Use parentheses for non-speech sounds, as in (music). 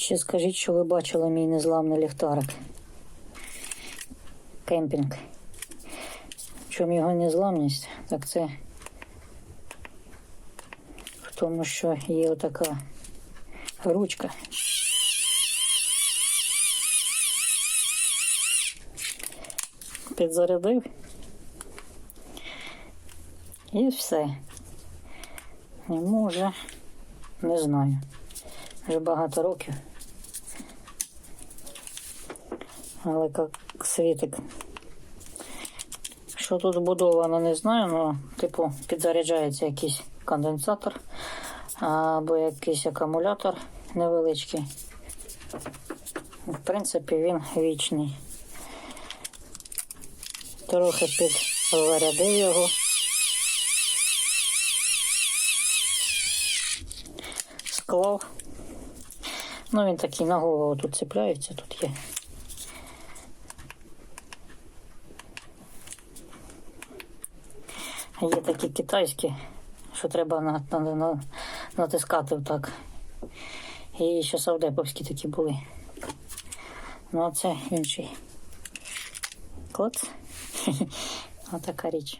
Ще скажіть, що ви бачили мій незламний ліхтарик. Кемпінг. В чому його незламність? Так це в тому, що є отака ручка. Підзарядив. І все. Йому вже не знаю. Вже багато років. Але як світик. Що тут вбудовано, не знаю, але типу підзаряджається якийсь конденсатор або якийсь акумулятор невеличкий. В принципі, він вічний. Трохи підзарядив його. Склав. Ну, він такий на голову тут цепляється, тут є. Є такі китайські, що треба на, на, на, натискати отак. І ще савдеповські такі були. Ну, а це інший. Клац. (laughs) Отака річ.